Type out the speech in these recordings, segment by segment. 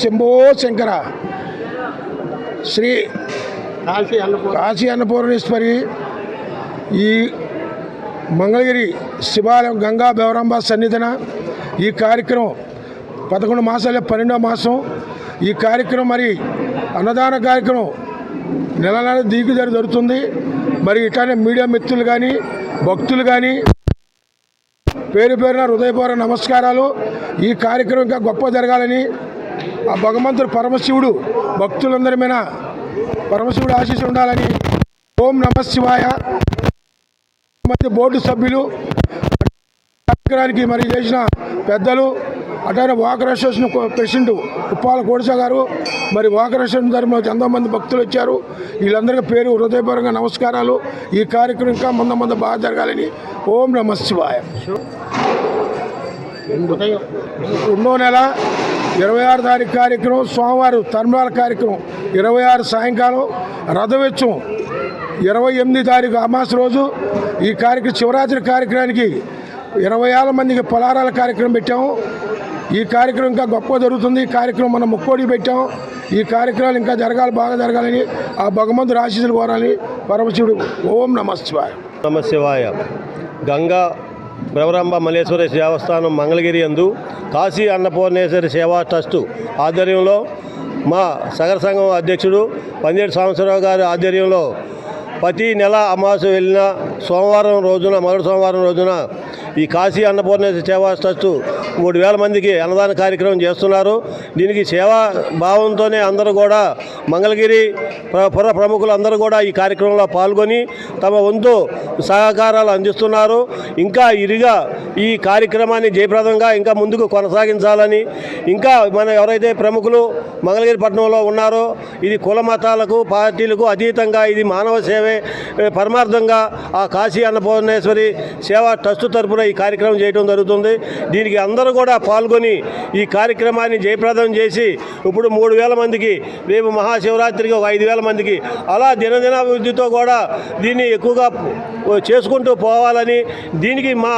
శంభో శంకర. శ్రీ కాశీ అన్నపూర్ణేశ్వరి ఈ మంగళగిరి శివాలయం గంగా బేవరాంబ సన్నిధిన ఈ కార్యక్రమం పదకొండు మాసాలే పన్నెండో మాసం. ఈ కార్యక్రమం మరి అన్నదాన కార్యక్రమం నెల నెల దిగుదల జరుగుతుంది మరి ఇట్లానే మీడియా మిత్రులు కానీ భక్తులు కానీ పేరు పేరున హృదయపూర్వ నమస్కారాలు. ఈ కార్యక్రమం ఇంకా గొప్ప జరగాలని ఆ భగవంతుడు పరమశివుడు భక్తులందరి మీద పరమశివుడు ఆశీస్సు ఉండాలని ఓం నమ శివాయ. మధ్య బోర్డు సభ్యులు కార్యక్రమానికి మరి చేసిన పెద్దలు అట్లానే walker association president Uppala Kodisa గారు మరి వాకర్ అసోసియేషన్ తరఫున ఎంతో మంది భక్తులు వచ్చారు. వీళ్ళందరికీ పేరు హృదయపూర్వకంగా నమస్కారాలు. ఈ కార్యక్రమం ఇంకా ముందు ముందు బాగా జరగాలని ఓం నమ శివాయ. రెండో నెల ఇరవై ఆరు తారీఖు కార్యక్రమం సోమవారం తర్మరాల కార్యక్రమం. ఇరవై ఆరు సాయంకాలం రథవెచ్చం ఇరవై ఎనిమిది తారీఖు అమాస రోజు ఈ కార్యక్రమం శివరాత్రి కార్యక్రమానికి ఇరవై ఆరు మందికి పలారాల కార్యక్రమం పెట్టాము. ఈ కార్యక్రమం ఇంకా గొప్ప జరుగుతుంది. ఈ కార్యక్రమం మనం ముక్కోడి పెట్టాం. ఈ కార్యక్రమాలు ఇంకా జరగాలి బాగా జరగాలని ఆ భగవంతుడు ఆశీస్సులు కోరాలని పరమశివుడు ఓం నమ శివాయ. నమ శివాయ. గంగా భ్రవరాంబ మల్లేశ్వరి దేవస్థానం మంగళగిరి అందు కాశీ అన్నపూర్ణేశ్వరి సేవా ట్రస్టు ఆధ్వర్యంలో మా సగర సంఘం అధ్యక్షుడు పందేటి సాంబశివరావు గారి ఆధ్వర్యంలో ప్రతి నెల అమాస వెళ్ళిన సోమవారం రోజున మొదటి సోమవారం రోజున ఈ కాశీ అన్నపూర్ణేశ్వరి సేవా ట్రస్టు మూడు వేల మందికి అన్నదాన కార్యక్రమం చేస్తున్నారు. దీనికి సేవా భావంతోనే అందరూ కూడా మంగళగిరి పుర ప్రముఖులు అందరూ కూడా ఈ కార్యక్రమంలో పాల్గొని తమ వంతు సహకారాలు అందిస్తున్నారు. ఇంకా ఇరిగా ఈ కార్యక్రమాన్ని జయప్రదంగా ఇంకా ముందుకు కొనసాగించాలని ఇంకా మన ఎవరైతే ప్రముఖులు మంగళగిరి పట్టణంలో ఉన్నారో ఇది కుల మతాలకు పార్టీలకు అతీతంగా ఇది మానవ సేవే పరమార్థంగా ఆ కాశీ అన్నపూర్ణేశ్వరి సేవా ట్రస్ట్ తరపున ఈ కార్యక్రమం చేయడం జరుగుతుంది. దీనికి అందరూ కూడా పాల్గొని ఈ కార్యక్రమాన్ని జయప్రదం చేసి ఇప్పుడు మూడు వేల మందికి రేపు మహాశివరాత్రికి ఒక ఐదు వేల మందికి అలా దినదినాభివృద్ధితో కూడా దీన్ని ఎక్కువగా చేసుకుంటూ పోవాలని దీనికి మా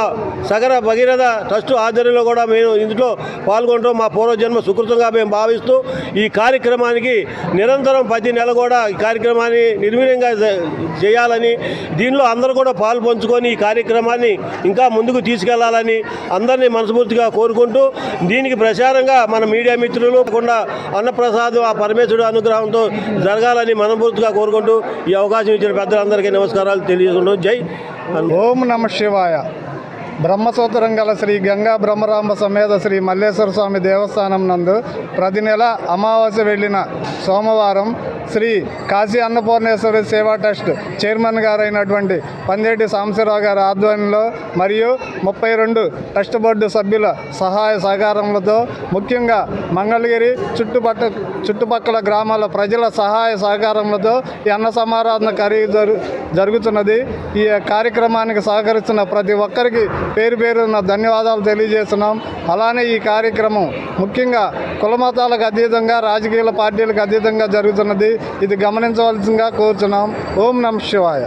సగర భగీరథ ట్రస్ట్ ఆధ్వర్యంలో కూడా మేము ఇందులో పాల్గొంటూ. మా పూర్వజన్మ సుకృతంగా మేము భావిస్తూ ఈ కార్యక్రమానికి నిరంతరం ప్రతి నెల కూడా ఈ కార్యక్రమాన్ని నిర్వీర్యంగా చేయాలని దీనిలో అందరూ కూడా పాలు పంచుకొని ఈ కార్యక్రమాన్ని ఇంకా ముందుకు తీసుకెళ్ళాలని అందరినీ మనస్ఫూర్తిగా కోరుకుంటూ దీనికి ప్రచారంగా మన మీడియా మిత్రులు కాకుండా అన్నప్రసాద్ ఆ పరమేశ్వరుడు అనుగ్రహంతో జరగాలని మనపూర్తిగా కోరుకుంటూ ఈ అవకాశం ఇచ్చిన పెద్దలందరికీ నమస్కారాలు తెలియజేసుకుంటూ జై. ఓం నమ శివాయ. బ్రహ్మసూత్రం గల శ్రీ గంగా బ్రహ్మరాంబ సమేత శ్రీ మల్లేశ్వర స్వామి దేవస్థానం నందు ప్రతి నెల అమావాస్య వెళ్ళిన సోమవారం శ్రీ కాశీ అన్నపూర్ణేశ్వరి సేవా ట్రస్ట్ చైర్మన్ గారైనటువంటి పందేటి సాంబశివరావు గారి ఆధ్వర్యంలో మరియు ముప్పై రెండు ట్రస్ట్ బోర్డు సభ్యుల సహాయ సహకారములతో ముఖ్యంగా మంగళగిరి చుట్టుపక్క చుట్టుపక్కల గ్రామాల ప్రజల సహాయ సహకారములతో ఈ అన్న సమారాధన ఖరీదు జరు జరుగుతున్నది. ఈ కార్యక్రమానికి సహకరిస్తున్న ప్రతి ఒక్కరికి పేరు పేరున ధన్యవాదాలు తెలియజేస్తున్నాం. అలానే ఈ కార్యక్రమం ముఖ్యంగా కులమతాలకు అతీతంగా రాజకీయ పార్టీలకు అతీతంగా జరుగుతున్నది. ఇది గమనించవలసిందిగా కోరుతున్నాం ఓం నమ శివాయ.